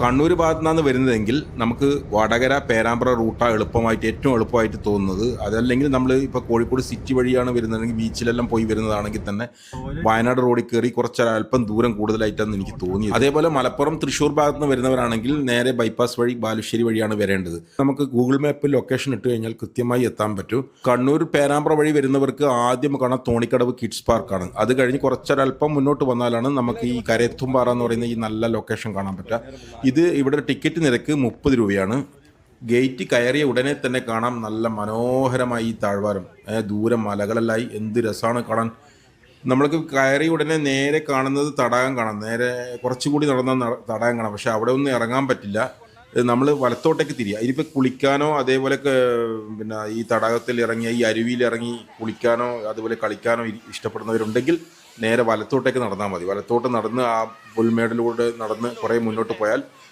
കണ്ണൂർ ഭാഗത്തു നിന്നാണ് വരുന്നതെങ്കിൽ നമുക്ക് വടകര പേരാമ്പ്ര റൂട്ടാണ് എളുപ്പമായിട്ട് ഏറ്റവും എളുപ്പമായിട്ട് തോന്നുന്നത്. അതല്ലെങ്കിൽ നമ്മൾ ഇപ്പോൾ കോഴിക്കോട് സിറ്റി വഴിയാണ് വരുന്നതെങ്കിൽ ബീച്ചിലെല്ലാം പോയി വരുന്നതാണെങ്കിൽ തന്നെ വയനാട് റോഡിൽ കയറി കുറച്ച് അല്പം ദൂരം കൂടുതലായിട്ടാണ് എനിക്ക് തോന്നിയത്. അതേപോലെ മലപ്പുറം തൃശ്ശൂർ ഭാഗത്ത് നിന്ന് വരുന്നവരാണെങ്കിൽ നേരെ ബൈപ്പാസ് വഴി ബാലുശ്ശേരി വഴിയാണ് വരേണ്ടത്. നമുക്ക് ഗൂഗിൾ മാപ്പിൽ ലൊക്കേഷൻ ഇട്ട് കഴിഞ്ഞാൽ കൃത്യമായി എത്താൻ പറ്റും. കണ്ണൂർ പേരാമ്പ്ര വഴി വരുന്നവർക്ക് ആദ്യം കാണാൻ തോണിക്കടവ് കിഡ്സ് പാർക്കാണ് അത് കഴിഞ്ഞ് കുറച്ചൊരല്പം മുന്നോട്ട് വന്നാലാണ് നമുക്ക് ഈ കരയത്തുംപാറ എന്ന് പറയുന്ന ഈ നല്ല ലൊക്കേഷൻ കാണാൻ പറ്റുക. ഇത് ഇവിടെ ടിക്കറ്റ് നിരക്ക് മുപ്പത് രൂപയാണ്. ഗേറ്റ് കയറിയ ഉടനെ തന്നെ കാണാം നല്ല മനോഹരമായി ഈ താഴ്വാരം. ദൂരം മലകളെല്ലായി എന്ത് രസമാണ് കാണാൻ. നമ്മൾക്ക് കയറി ഉടനെ നേരെ കാണുന്നത് തടാകം കാണാം. നേരെ കുറച്ചുകൂടി നടന്ന തടാകം കാണാം. പക്ഷെ അവിടെ ഒന്നും ഇറങ്ങാൻ പറ്റില്ല. നമ്മൾ വലത്തോട്ടേക്ക് തിരിയുക ഇതിപ്പോൾ കുളിക്കാനോ അതേപോലെ പിന്നെ ഈ തടാകത്തിൽ ഇറങ്ങി ഈ അരുവിയിൽ ഇറങ്ങി കുളിക്കാനോ അതുപോലെ കളിക്കാനോ ഇഷ്ടപ്പെടുന്നവരുണ്ടെങ്കിൽ നേരെ വലത്തോട്ടേക്ക് നടന്നാൽ മതി. വലത്തോട്ട് നടന്ന് ആ പുൽമേടിലൂടെ നടന്ന് കുറേ മുന്നോട്ട് പോയാൽ